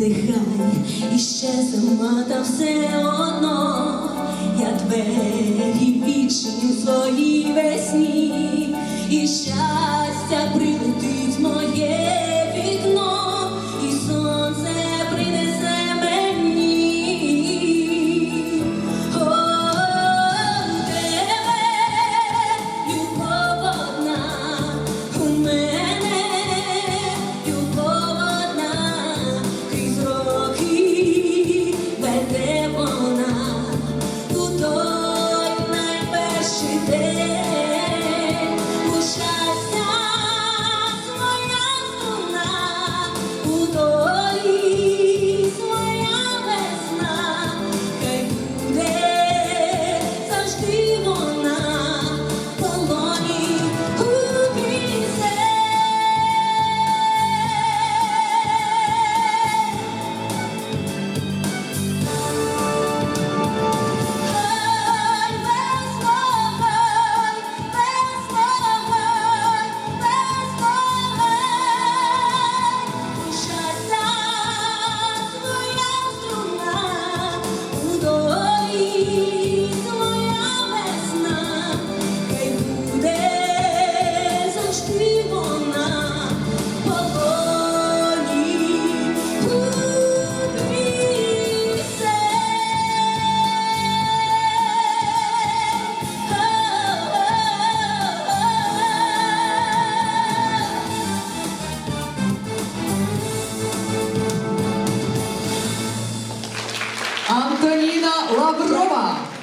нехай іще зима, та все одно я двері відчиню своїй весні і щастя прилетить. Prova.